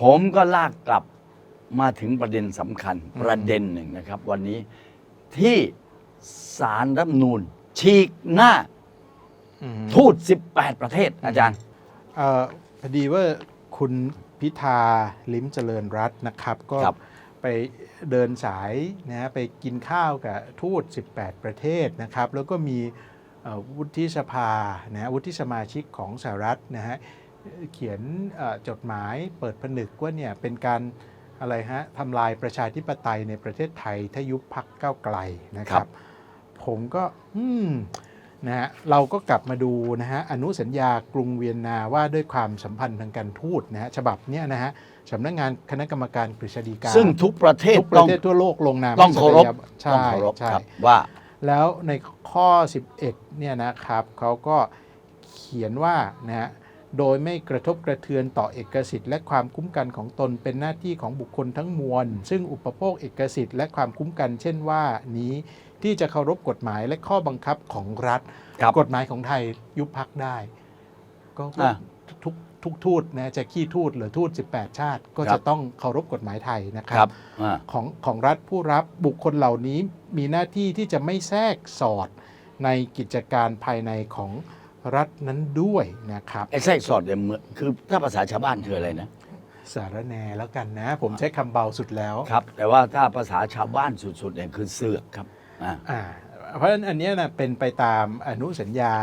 ผมก็ลากกลับมาถึงประเด็นสำคัญประเด็นหนึ่งนะครับ วันนี้ที่สารรัฐธรรมนูญฉีกหน้าอืมทูต 18 ประเทศอาจารย์เอ่อพอดีว่าคุณพิธาลิ้มเจริญรัตน์นะครับ ก็ครับไปเดินสายนะฮะไปกินข้าวกับทูต 18 ประเทศนะครับ แล้วก็มีเอ่อวุฒิสภานะฮะวุฒิสมาชิกของสหรัฐนะฮะ เขียนเอ่อจดหมายเปิดผนึกว่าเนี่ยเป็นการอะไรฮะทำลายประชาธิปไตยในประเทศไทยถ้ายุบพักก้าวไกลนะคครัรับบผมก็อืมนะฮะเราก็กลับมาดูนะฮะอนุสัญญากรุงเวียนนาว่าด้วยความสัมพันธ์ทางการทูตนะฮะฉบับเนี้ยนะฮะสำนักงานคณะกรรมการกฤษฎีกาซึ่งทุกประเทศทุกปต้ระองเทศทั่วโลกลงนามต้องเคารพใช่ต้องเคารพใช่ครับว่า แล้วในข้อ 11เนี่ยนะครับเขาก็เขียนว่านะฮะ โดยไม่กระทบกระเทือนต่อเอกสิทธิ์และความคุ้มกันของตนเป็นหน้าที่ของบุคคลทั้งมวล ซึ่งอุปโภคเอกสิทธิ์และความคุ้มกัน เช่นว่านี้ที่จะเคารพกฎหมายและข้อบังคับของรัฐ ครับกฎหมายของไทยยุบพักได้ ก็ก็อะทุกทุกทูตนะจะขี้ทูตหรือทูต 18 ชาติ ก็ครัจะบต้องเคารพกฎหมายไทยนะคครัรับ บอ่า ของของรัฐผู้รับบุคคลเหล่านี้มีหน้าที่ที่จะไม่แทรกสอดในกิจการภายในของ รัฐนั้นด้วยนะครับไอ้ไส้สอดเนี่ยเหมือนคือถ้าภาษาชาวบ้านคืออะไรนะ สารแหนแล้วกันนะ ผมใช้คำเบาสุดแล้วครับ แต่ว่าถ้าภาษาชาวบ้านสุดๆเนี่ยคือเสือกครับอ่า อ่าเพราะฉะนั้นอันเนี้ยนะเป็นไปตามอนุสัญญา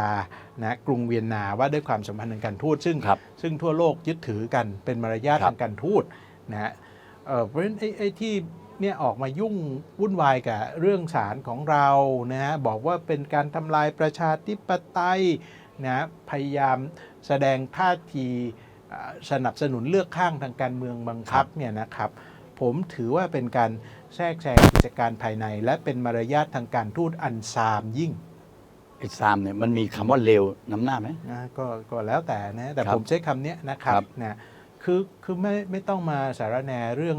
นะกรุงเวียนนาว่าด้วยความสัมพันธ์ทางการทูตซึ่ง ครับซึ่งทั่วโลกยึดถือกันเป็นมารยาทครับ ทางการทูตนะฮะเอ่อเพราะฉะนั้นไอ้ไอ้ที่เนี่ยออกมายุ่งวุ่นวายกับเรื่องศาลของเรานะฮะบอกว่าเป็นการทำลายประชาธิปไตย นะฮะพยายามแสดงท่าทีอ่าสนับสนุนเลือกข้างทางการเมืองบังคับเนี่ยนะครับ ผมถือว่าเป็นการแทรกแซงกิจการภายใน และเป็นมารยาททางการทูตอันซามยิ่งไอ้ซามเนี่ยมันมีคำว่าเลวนำหน้าไหมนะก็ก็แล้วแต่นะแต่ครับผมใช้คำเนี้ยนะครับครับนะคือคือไม่ไม่ต้องมาสารแหนเรื่อง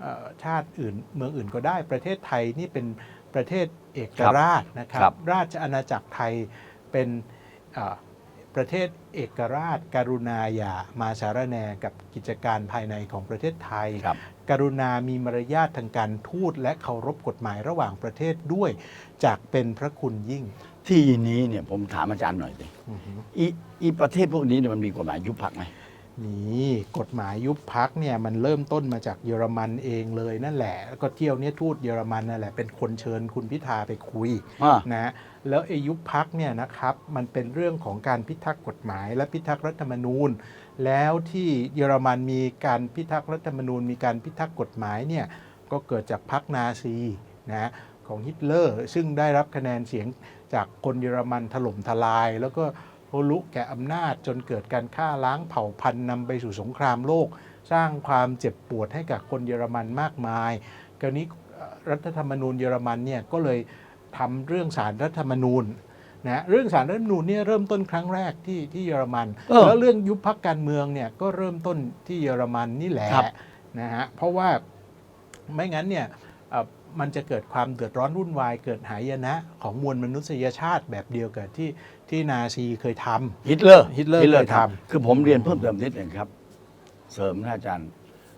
เออชาติอื่นเมืองอื่นก็ได้ประเทศไทยนี่เป็นประเทศเอกราชนะครับครับราชอาณาจักรไทยเป็นเอ่อ ประเทศเอกราช กรุณาอย่ามาสารแหนกับกิจการภายในของประเทศไทยครับกรุณามีมารยาททางการทูตและเคารพกฎหมายระหว่างประเทศด้วยจากเป็นพระคุณยิ่ง ที่นี้เนี่ยผมถามอาจารย์หน่อยสิอือฮึอีอีประเทศพวกนี้เนี่ยมันมีกฎหมายยุบพักไหม นี่กฎหมายยุบพักเนี่ยมันเริ่มต้นมาจากเยอรมันเองเลยนั่นแหละ แล้วก็เที่ยวเนี้ยทูตเยอรมันนั่นแหละเป็นคนเชิญคุณพิธาไปคุยอ่านะแล้วไอายุบพักเนี่ยนะครับมันเป็นเรื่องของการพิทักษ์กฎหมาย และพิทักษ์รัฐธรรมนูญ แล้วที่เยอรมันมีการพิทักษ์รัฐธรรมนูญ มีการพิทักษ์กฎหมายเนี่ยก็เกิดจากพรรคนาซีนะของฮิตเลอร์ซึ่งได้รับคะแนนเสียงจากคนเยอรมันถล่มทลายแล้วก็ทะ ลุแก่อำนาจจนเกิดการฆ่าล้างเผ่าพันธุ์นำไปสู่สงครามโลก สร้างความเจ็บปวดให้กับคนเยอรมันมากมายกรณีเอ่อรัฐธรรมนูญเยอรมันเนี่ยก็เลยทำเรื่องสารรัฐธรรมนูญนะเรื่องสารรัฐธรรมนูญเนี่ยเริ่มต้นครั้งแรกที่ที่เยอรมันเออแล้วเรื่องยุบพักการเมืองเนี่ยก็เริ่มต้นที่เยอรมันนี่แหละครับนะฮะเพราะว่าไม่งั้นเนี่ยเอ่อ มันจะเกิดความเดือดร้อนวุ่นวาย เกิดหายนะของมวลมนุษยชาติแบบเดียวกับที่ที่นาซีเคยทำ ฮิตเลอร์ฮิตเลอร์เคยทำ คือผมเรียนเพิ่มเติมนิดหนึ่งครับ เสริมนะอาจารย์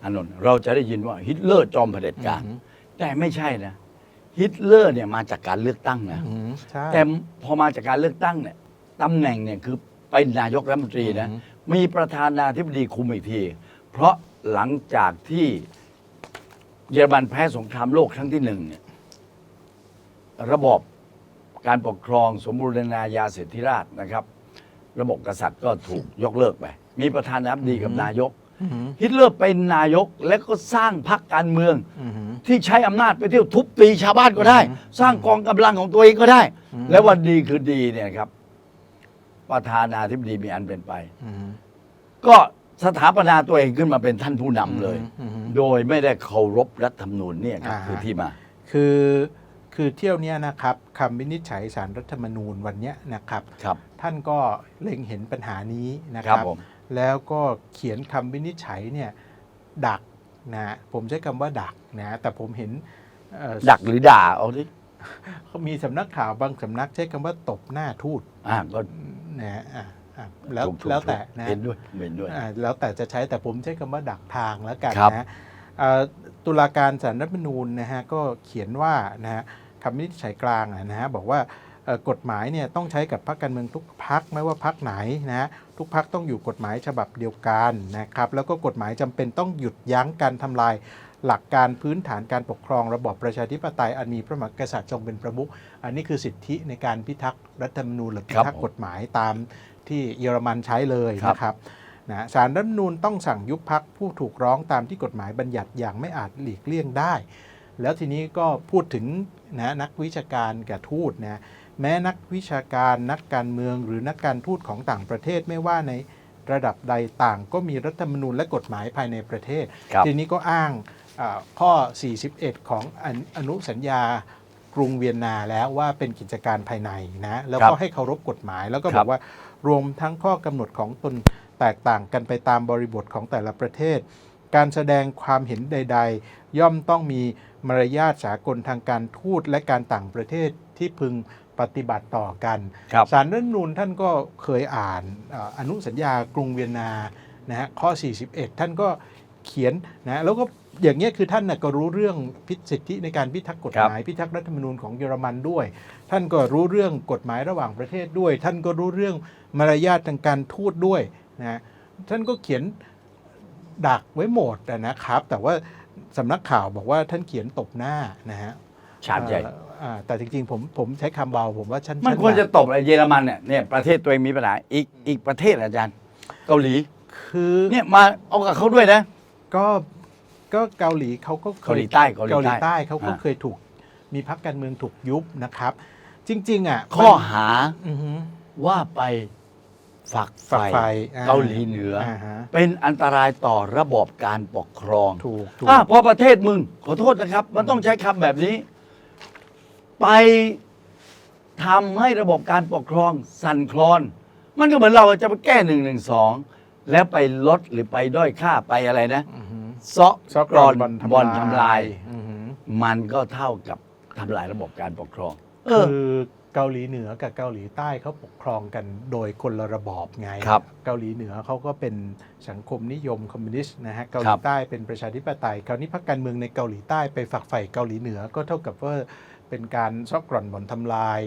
อานนท์เราจะได้ยินว่าฮิตเลอร์จอมเผด็จการ อือหือ แต่ไม่ใช่นะ ฮิตเลอร์เนี่ยมาจากการเลือกตั้งนะ อืมใช่ แต่พอมาจากการเลือกตั้งเนี่ยตำแหน่งเนี่ยคือเป็นนายกรัฐมนตรีนะ อือฮึมีประธานาธิบดีคุมอีกที เพราะหลังจากที่ เยอรมันแพ้สงครามโลกครั้งที่หนึ่งเนี่ยระบบการปกครองสมบูรณาญาสิทธิราชย์นะครับ ระบบกษัตริย์ก็ถูกยกเลิกไป มีประธานาธิบดีกับนายกอือหือฮิตเลอร์เป็นนายกและก็สร้างพรรคการเมืองอือหือที่ใช้อำนาจไปเที่ยวทุบตีชาวบ้านก็ได้อืมสร้างกองกำลังของตัวเองก็ได้อืมและวันดีคือดีเนี่ยครับ ประธานาธิบดีมีอันเป็นไปอือหือก็ สถาปนาตัวเองขึ้นมาเป็นท่านผู้นำเลย อือหือโดยไม่ได้เคารพรัฐธรรมนูญเนี่ยครับอ่าฮะคือที่มา คือคือเที่ยวเนี้ยนะครับคำวินิจฉัยสารรัฐธรรมนูญวันเนี้ยนะครับ ครับ ท่านก็เล็งเห็นปัญหานี้นะคครัรับบผม แล้วก็เขียนคำวินิจฉัยเนี่ยดักนะผมใช้คำว่าดักนะแต่ผมเห็นเอ่อดักหรือด่าเอาดิเขามีสำนักข่าวบางสำนักใช้คำว่าตบหน้าทูตอ่าก็นะอะอะ แล้วถูกถูกแล้วแต่นะเห็นด้วยเห็นด้วยอ่าแล้วแต่จะใช้แต่ผมใช้คำว่าดักทางแล้วกันครับนะอ่าตุลาการสารรัฐธรรมนูญนะฮะก็เขียนว่านะฮะคำวินิจฉัยกลางอะนะฮะบอกว่าเอ่อกฎหมายเนี่ยต้องใช้กับพรรคการเมืองทุกพรรคไม่ว่าพรรคไหนนะฮะทุกพรรคต้องอยู่กฎหมายฉบับเดียวกันนะครับแล้วก็กฎหมายจำเป็นต้องหยุดยั้งการทำลาย หลักการพื้นฐานการปกครองระบอบประชาธิปไตยอันมีพระมหากษัตริย์ทรงเป็นประมุขอันนี้คือสิทธิในการพิทักษ์รัฐธรรมนูญหรือพิทักษ์กฎหมายตามที่เยอรมันใช้เลยนะครับนะสารรัฐธรรมนูญต้องสั่งยุบพักผู้ถูกร้องตามที่กฎหมายบัญญัติอย่างไม่อาจหลีกเลี่ยงได้ แล้วทีนี้ก็พูดถึงนะนักวิชาการกับทูตนะแม้นักวิชาการนักการเมืองหรือนักการทูตของต่างประเทศไม่ว่าในระดับใดต่างก็มีรัฐธรรมนูญและกฎหมายภายในประเทศครับทีนี้ก็อ้างอา ข้อ 41 ของอนุอนุสัญญากรุงเวียนนาแล้วว่าเป็นกิจการภายในนะแล้วครัก็บให้เคารพกฎหมาย แล้วก็คบรัอบกว่ารวมทั้งข้อกำหนดของตนแตกต่างกันไปตามบริบทของแต่ละประเทศ การแสดงความเห็นใด ๆ ย่อมต้องมีมารยาทสากลทางการทูตและการต่างประเทศที่พึงปฏิบัติต่อกันครับสารรัฐธรรมนูญท่านก็เคยอ่านเอ่ออนุสัญญากรุงเวียนนานะฮะข้อ 41 ท่านก็ เขียนนะแล้วก็อย่างเงี้ยคือท่านน่ะก็รู้เรื่องพิสิทธิในการพิทักษ์กฎหมายพิทักษ์รัฐธรรมนูญของเยอรมันด้วย ท่านก็รู้เรื่องกฎหมายระหว่างประเทศด้วย ท่านก็รู้เรื่องมารยาททางการทูตด้วยนะท่านก็เขียนดักไว้หมดอะนะครับ แต่ว่าสำนักข่าวบอกว่าท่านเขียนตบหน้านะฮะชาติใหญ่เอ่ออ่าแต่จริงๆผมผมใช้คำเบาผมว่าฉันมันฉัควรจะด่าตบไอ้เยอรมันเนี่ยเนี่ยประเทศตัวเองมีปัญหาอีกอีกประเทศอาจารย์ เกาหลีคือเนี่ยมาเอากับเขาด้วยนะ ก็ก็เกาหลีเขาก็เคยเกาหลีใต้เกาหลีใต้เกาหลีใต้เขาก็อ่า เคยถูกมีพรรคการเมืองถูกยุบนะครับ จริง ๆ อะข้อหาอือฮึ ว่าไปฝักฝักใฝ่ใฝ่อ่า เกาหลีเหนือออ่าฮะเป็นอันตรายต่อระบอบการปกครองถูกถูก อะพอประเทศมึง ขอโทษนะครับ มันต้องใช้คำแบบนี้ ไปทำให้ระบบการปกครองสั่นคลอน มันก็เหมือนเราจะไปแก้หนึ่งหนึ่งสอง แล้วไปลดหรือไปด้อยค่าไปอะไรนะอือฮึเซาะซอกกรอนบอลบอลทำลายอือฮึมันก็เท่ากับทำลายระบบการปกครอง เออ คือเกาหลีเหนือกับเกาหลีใต้เขาปกครองกันโดยคนละระบอบไง ครับเกาหลีเหนือเขาก็เป็นสังคมนิยมคอมมิวนิสต์นะฮะ เกาหครัลีบ ใต้เป็นประชาธิปไตย คราวนี้พรรคการเมืองในเกาหลีใต้ไปฝักใฝ่เกาหลีเหนือก็เท่ากับว่าเป็นการซอกกร่อนบ่อนทำลาย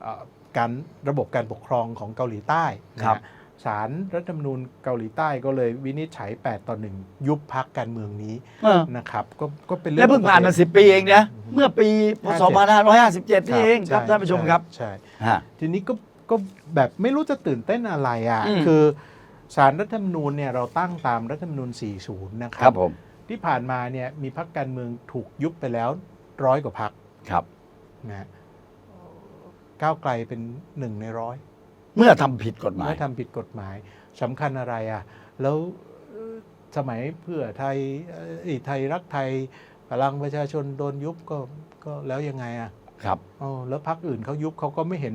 เอ่อการระบบการปกครองของเกาหลีใต้นะฮะครับ ศาลรัฐธรรมนูญเกาหลีใต้ก็เลยวินิจฉัย 8 ต่อ1ยุบพักการเมืองนี้เออ นะครับ ก็ก็เป็นเรื่และเพิ่งผ่านมาสิปีเองนะเมื่อปีพศ57 2557นี่เองครับใท่านผู้ชมครับใช่ ฮะ ทีนี้ก็ก็แบบไม่รู้จะตื่นเต้นอะไรอะ อืม คือสารรัฐธรรมนูญเนี่ยเราตั้งตามรัฐธรรมนูญ 40 นะคครัรับผมที่ผ่านมาเนี่ยมีพักการเมืองถูกยุบไปแล้วร้อยกว่าพักครับ นะฮะก้าวไกลเป็นหนึ่งในร้อย เมื่อทำผิดกฎหมาย เมื่อทำผิดกฎหมายสำคัญอะไรอะ แล้วเอ่อสมัยเพื่อไทยเอ่อไทยรักไทยพลังประชาชนโดนยุบก็ก็แล้วยังไงอะครับอ๋อแล้วพักอื่นเขายุบเขาก็ไม่เห็น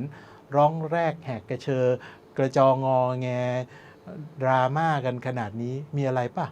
ร้องแรกแหกกระเชอกระจองงอแงดราม่ากันขนาดนี้มีอะไรป่ะ